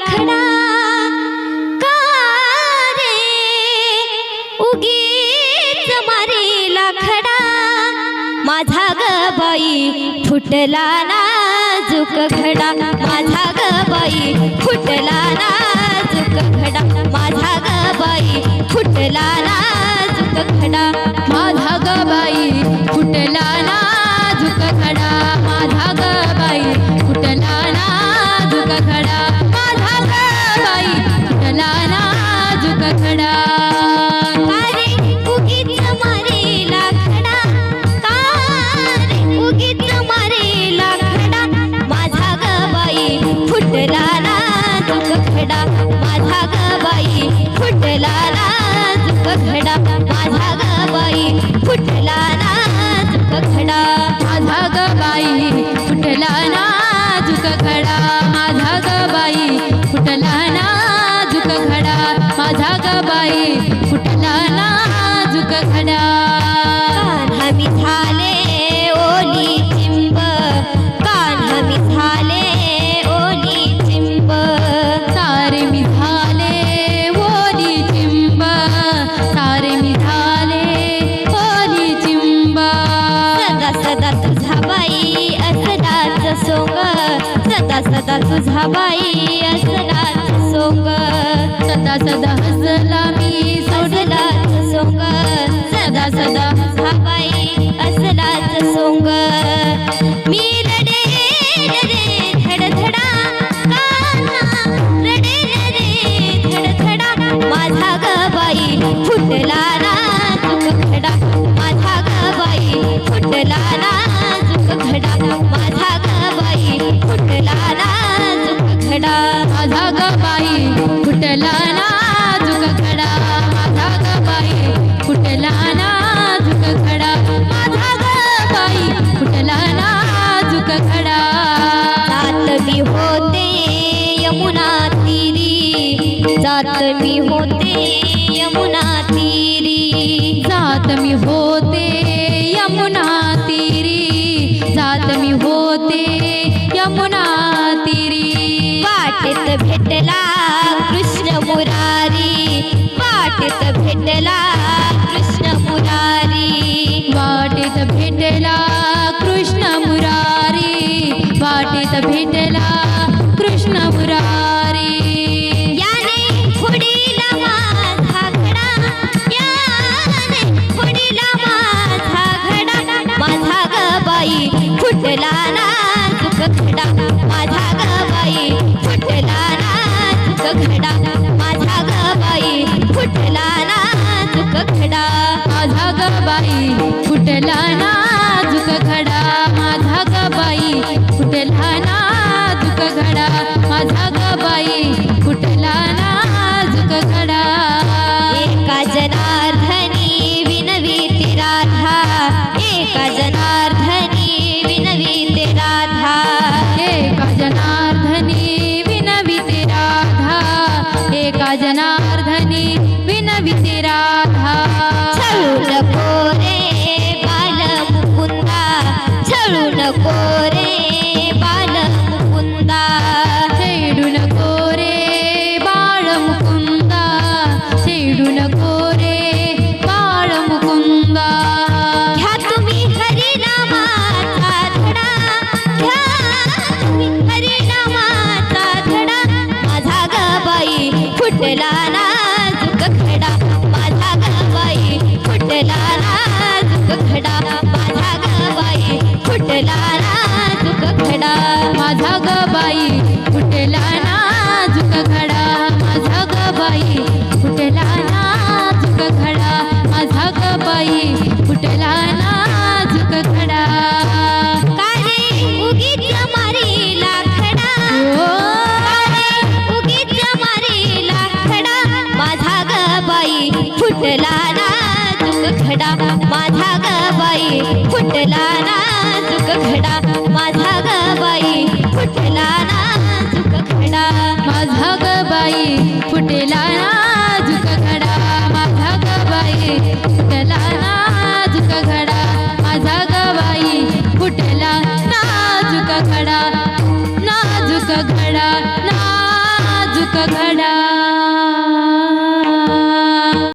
लाखडा का रे उगीच मारी लाखडा. माझा ग बाई फुटला नाजूक घडा. माझा ग बाई फुटला नाजूक घडा. माझा ग बाई फुटला नाजूक घडा. माझा ग बाई फुटला माझा ग बाई फुटला नाजूक खडा. बाई फुटला नाजूक खडा. कान्हा मी झाले ओली चिंब. कान्हा मी झाले ओली चिंब. सारे मी झाले ओली चिंब. सारे मी झाले ओली चिंब. सदा सदा तुझा बाई असलाच सोंग. सदा सदा तुझा बाई असलाच सोंग सदा सदा हसला मी सोडला सोंग. सदा सदा तुझा असलाच सोंग. मी रडे रडे धडधडा कान्हा रडे रे धडधडा. माझा ग बाई फुटला नाजूक खडा माझा ग बाई फुटला ना जात मी होते यमुना तीरी. जात मी होते यमुना तीरी. जात मी होते यमुना तीरी. वाटेत भेटला कृष्ण मुरारी. वाटेत भेटला कृष्ण मुरारी. वाटेत भेटला कृष्ण मुरारी. वाटेत भेटला कृष्ण मुरारी. फुटला नाजूक बाई फुटला नाजूक घडा कारे उगीच मारी लाखडा कारे उगीच मारी लाखडा माझा ग बाई फुटला नाजूक खडा. माझा ग बाई फुटला नाजूक खडा. माझा ग बाई फुटला नाजूक खडा. माझा ग बाई फुटला